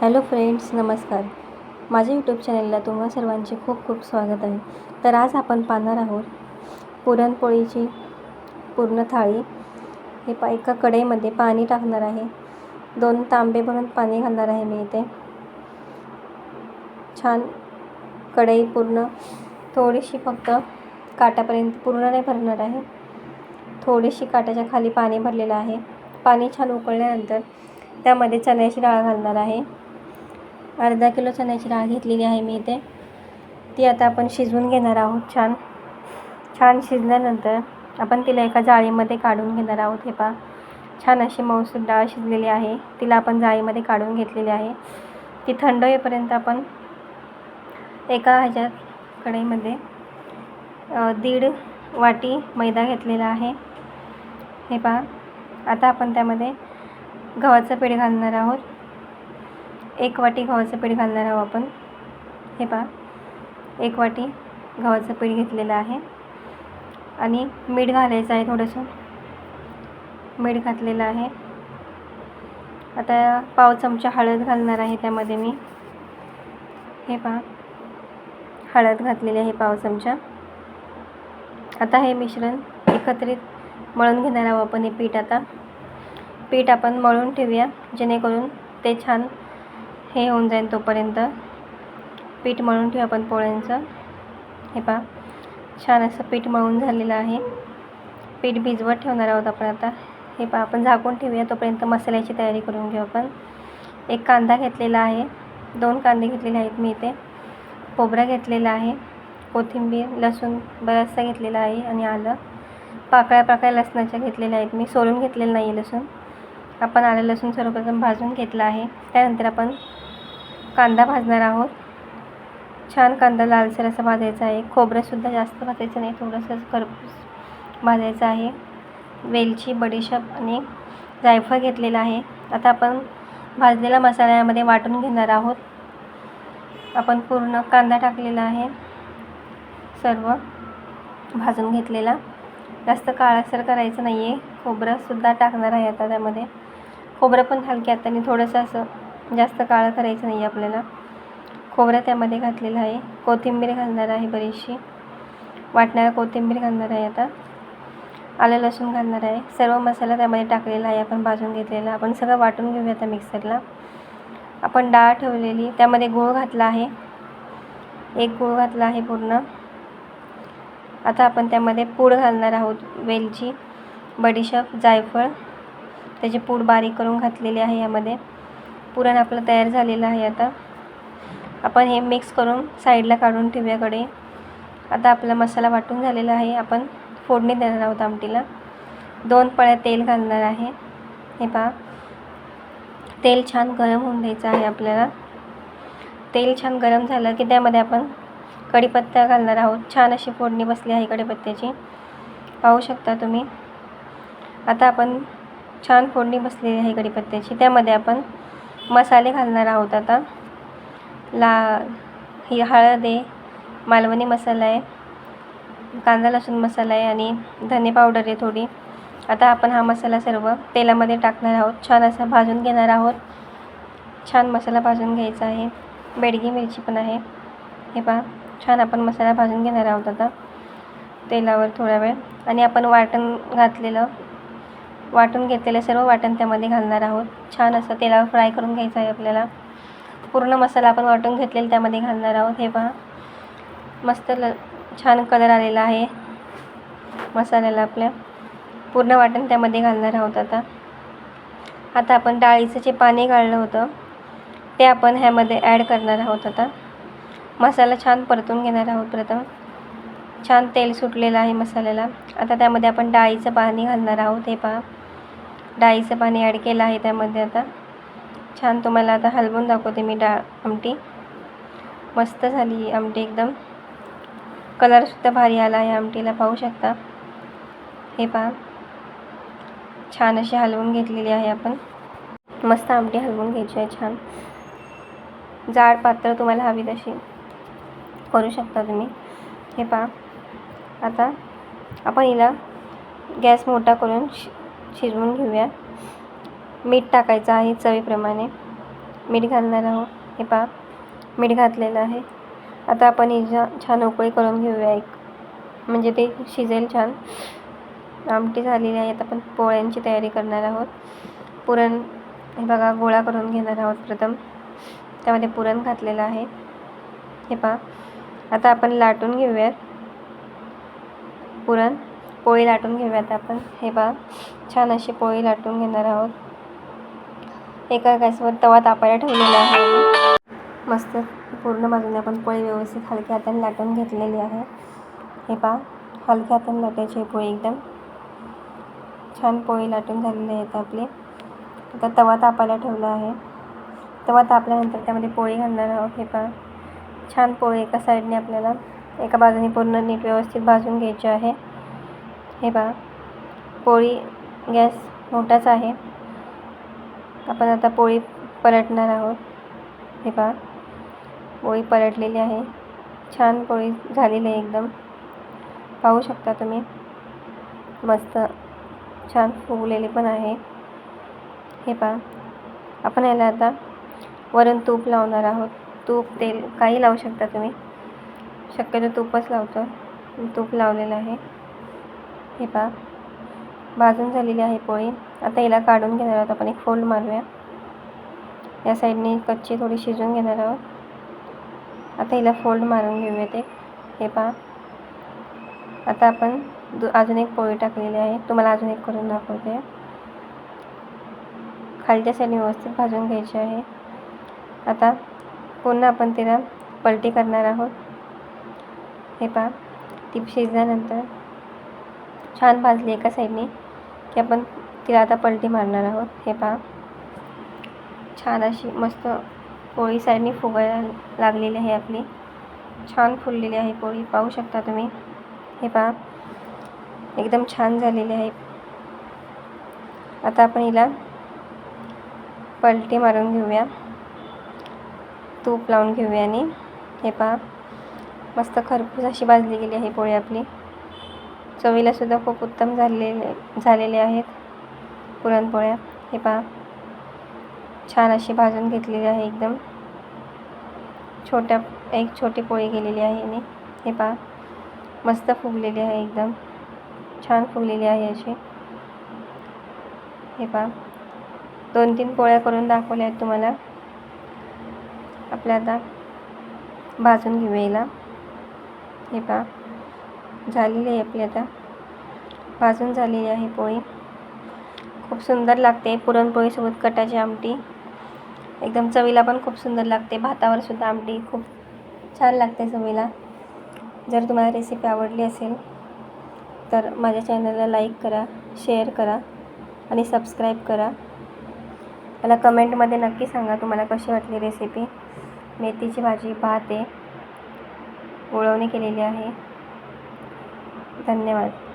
Hello friends नमस्कार. माझ्या YouTube चॅनलला तुम्हा सर्वांचे खूप खूप स्वागत आहे. तर आज आपण पाहणार आहोत पुरणपोळीची पूर्ण थाळी. हे पा एका कढईमध्ये पाणी टाकणार आहे. दोन तांबे भरून पाणी घालणार आहे मी इथे. छान कढई पूर्ण थोडीशी फक्त काटापर्यंत पूर्ण नाही भरणार आहे. थोडीशी काटाच्या खाली पाणी भरलेलं आहे. पाणी छान उकळल्यानंतर त्यामध्ये चण्याची डाळ घालणार आहे. अर्धा किलो चण्याची डाळ घेतलेली आहे मी इथे. ती आता आपण शिजवून घेणार आहोत छान. छान शिजल्यानंतर आपण तिला एका जाळीमध्ये काढून घेणार आहोत. हे पहा. छान अशी मऊसूर डाळ शिजलेली आहे. तिला आपण जाळीमध्ये काढून घेतलेली आहे. ती थंड होईपर्यंत आपण एका ह्याच्यात कढईमध्ये दीड वाटी मैदा घेतलेला आहे. हे पहा. आता आपण त्यामध्ये गव्हाचं पीठ घालणार आहोत. एक वाटी गव्हाचं पीठ घालणार आहोत आपण. हे पहा एक वाटी गव्हाचं पीठ घेतलेलं आहे. आणि मीठ घालायचं आहे थोडंसं. मीठ घातलेलं आहे. आता पाव चमचा हळद घालणार आहे त्यामध्ये मी. हे पहा हळद घातलेली आहे पाव चमचा. आता हे मिश्रण एकत्रित मळून घेणार आहोत आपण हे पीठ आता. पीठ आपण मळून ठेवूया जेणेकरून ते छान हे होऊन जाईल तोपर्यंत. पीठ मळून ठेवू आपण पोळ्यांचं. हे पहा छान असं पीठ मळून झालेलं आहे. पीठ भिजवत ठेवणार आहोत आपण आता. हे पहा आपण झाकून ठेवूया. तोपर्यंत मसाल्याची तयारी करून घेऊ आपण. एक कांदा घेतलेला आहे. दोन कांदे घेतलेले आहेत मी इथे. खोबरा घेतलेला आहे. कोथिंबीर लसूण बराचसा घेतलेला आहे आणि आलं. पाकळ्या पाकळ्या लसणाच्या घेतलेल्या आहेत मी. सोलून घेतलेलं नाही आहे लसूण. आपण आलं लसूण सर्वप्रथम भाजून घेतलं आहे. त्यानंतर आपण कांदा भाजणार आहोत. छान कांदा लालसर असा भाजायचा आहे. खोबरंसुद्धा जास्त भाजायचं नाही थोडंसं खरपूस भाजायचं आहे. वेलची बडीशेप आणि जायफळ घेतलेलं आहे. आता आपण भाजलेला मसाल्यामध्ये वाटून घेणार आहोत. आपण पूर्ण कांदा टाकलेला आहे. सर्व भाजून घेतलेला. जास्त काळासर करायचं नाही आहे खोबरंसुद्धा टाकणार आहे आता त्यामध्ये. खोबरं पण हलक्या हाताने थोडंसं असं जास्त काळं करायचं नाही आहे आपल्याला. खोबरं त्यामध्ये घातलेलं आहे. कोथिंबीर घालणार आहे बरीचशी. वाटणारा कोथिंबीर घालणार आहे आता. आलं लसूण घालणार आहे. सर्व मसाला त्यामध्ये टाकलेला आहे. आपण भाजून घेतलेला. आपण सगळं वाटून घेऊया आता मिक्सरला. आपण डाळ ठेवलेली. त्यामध्ये गूळ घातला आहे. एक गूळ घातला आहे पूर्ण. आता आपण त्यामध्ये पूड घालणार आहोत. वेलची बडीशेप जायफळ. त्याची पूड बारीक करून घातलेली आहे यामध्ये. पुरण आपलं तयार झालेलं आहे आता. आपण हे मिक्स करून साईडला काढून ठेवूयाकडे आता आपला मसाला वाटून झालेला आहे. आपण फोडणी देणार आहोत आमटीला. दोन पळ्या तेल घालणार आहे. हे पहा. तेल छान गरम होऊन द्यायचं आहे आपल्याला. तेल छान गरम झालं की त्यामध्ये आपण कढीपत्ता घालणार आहोत. छान अशी फोडणी बसली आहे कढीपत्त्याची. पाहू शकता तुम्ही. आता आपण छान फोडणी बसलेली आहे कढीपत्त्याची. त्यामध्ये आपण मसाले घालणार आहोत आता. ला ही हळद आहे मालवणी मसाला आहे कांदा लसूण मसाला आहे आणि धने पावडर आहे थोडी. आता आपण हा मसाला सर्व तेलामध्ये टाकणार आहोत. छान असा भाजून घेणार आहोत. छान मसाला भाजून घ्यायचा आहे. बेडगी मिरची पण आहे. हे पहा छान आपण मसाला भाजून घेणार आहोत आता तेलावर थोडा वेळ. आणि आपण वाटण घातलेलं वाटून घेतलेलं सर्व वाटण त्यामध्ये घालणार आहोत. छान असं तेलावर फ्राय करून घ्यायचं आहे आपल्याला. पूर्ण मसाला आपण वाटून घेतलेला त्यामध्ये घालणार आहोत. हे पहा. मस्त ल छान कलर आलेला आहे. मसाल्याला आपल्या. पूर्ण वाटण त्यामध्ये घालणार आहोत आता. आता आपण डाळीचं जे पाणी गाळलं होतं ते आपण ह्यामध्ये ॲड करणार आहोत आता. मसाला छान परतून घेणार आहोत प्रथम. छान तेल सुटलेलं आहे मसाल्याला. आता त्यामध्ये आपण डाळीचं पाणी घालणार आहोत. हे पहा. डाळीचं पाणी ॲड केलं आहे त्यामध्ये आता. छान तुम्हाला आता हलवून दाखवते मी डाळ आमटी. मस्त झाली आमटी एकदम. कलरसुद्धा भारी आला आहे आमटीला पाहू शकता. हे पहा. छान अशी हलवून घेतलेली आहे आपण. मस्त आमटी हलवून घ्यायची आहे छान. जाड पात्र तुम्हाला हवी तशी. करू शकता तुम्ही. हे पहा. आता आपण हिला गॅस मोठा करून शिजवून घेऊया. मीठ टाकायचं आहे चवीप्रमाणे. मीठ घालणार आहोत. हे पहा मीठ घातलेलं आहे. आता आपण हिचा छान उकळी करून घेऊया एक. म्हणजे ते शिजेल छान. आमटी झालेली आहे. आता आपण पोळ्यांची तयारी करणार आहोत. पुरण हे बघा गोळा करून घेणार आहोत प्रथम. त्यामध्ये पुरण घातलेलं आहे. हे पहा. आता आपण लाटून घेऊयात. पुरण. पोळी लाटून घेऊयात आपण. हे बघ छान अशी पोळी लाटून घेणार आहोत. एका गॅसवर तवा तापायला ठेवलेला आहे मस्त पूर्ण बाजूने आपण पोळी व्यवस्थित हलक्या हाताने लाटून घेतलेली आहे. हे पहा हलक्या हाताने लाटायची पोळी एकदम. छान पोळी लाटून झालेली आहेत आपली. आता तवा तापायला ठेवला आहे. तवा तापल्यानंतर त्यामध्ये पोळी घालणार आहोत. हे पहा छान पोळी एका साईडने आपल्याला एका बाजूने पूर्ण नीट व्यवस्थित भाजून घ्यायची आहे. हे पहा पोळी गॅस मोठाच आहे. आपण आता पोळी पलटणार आहोत. हे पहा पोळी पलटलेली आहे. छान पोळी झालेली आहे एकदम. पाहू शकता तुम्ही. मस्त छान फुगलेली पण आहे. हे पहा. आपण याला आता वरून तूप लावणार आहोत. तूप तेल काही लावू शकता तुम्ही. शक्यतो तूपच लावतो. तूप लावलेलं आहे. हे पहा. भाजून झालेली आहे पोळी. आता हिला काढून घेणार आहोत. आपण एक फोल्ड मारूया. या साईडने कच्ची थोडी शिजून घेणार आहोत. आता हिला फोल्ड मारून घेऊयात एक हे पहा. आता आपण दु अजून एक पोळी टाकलेली आहे. तुम्हाला अजून एक करून दाखवते. खालच्या साईडने व्यवस्थित भाजून घ्यायची आहे. आता पुन्हा आपण तिला पलटी करणार आहोत. हे पहा. ती शिजल्यानंतर छान भाजली एका साईडने की आपण तिला आता पलटी मारणार आहोत. हे पहा. छान अशी मस्त पोळी साईडने फुगायला लागलेली आहे आपली. छान फुललेली आहे पोळी. पाहू शकता तुम्ही. हे पहा. एकदम छान झालेली आहे. आता आपण हिला पलटी मारून घेऊया. तूप लावून घेऊया आणि हे पहा. मस्त खरपूस अशी भाजली गेली आहे पोळी आपली. चवीलासुद्धा खूप उत्तम झालेले झालेले आहेत पुरणपोळ्या. हे पहा छान अशी भाजून घेतलेली आहे एकदम. छोट्या एक छोटी पोळी गेलेली आहे आणि हे पहा मस्त फुगलेली आहे एकदम. छान फुगलेली आहे अशी. हे पहा दोन तीन पोळ्या करून दाखवल्या आहेत तुम्हाला. आपल्या आता भाजून घेऊया हिला हे पहा झालेली आहे आपली आता. भाजून झालेली आहे पोळी. खूप सुंदर लागते पुरणपोळीसोबत कटाची आमटी. एकदम चवीला पण खूप सुंदर लागते. भातावर सुद्धा आमटी खूप छान लागते चवीला. जर तुम्हाला रेसिपी आवडली असेल तर माझ्या चॅनलला लाईक करा शेअर करा आणि सबस्क्राईब करा. मला कमेंटमध्ये नक्की सांगा तुम्हाला कशी वाटली रेसिपी मेथीची भाजी भात आहे. गुळवणी केलेली आहे. धन्यवाद.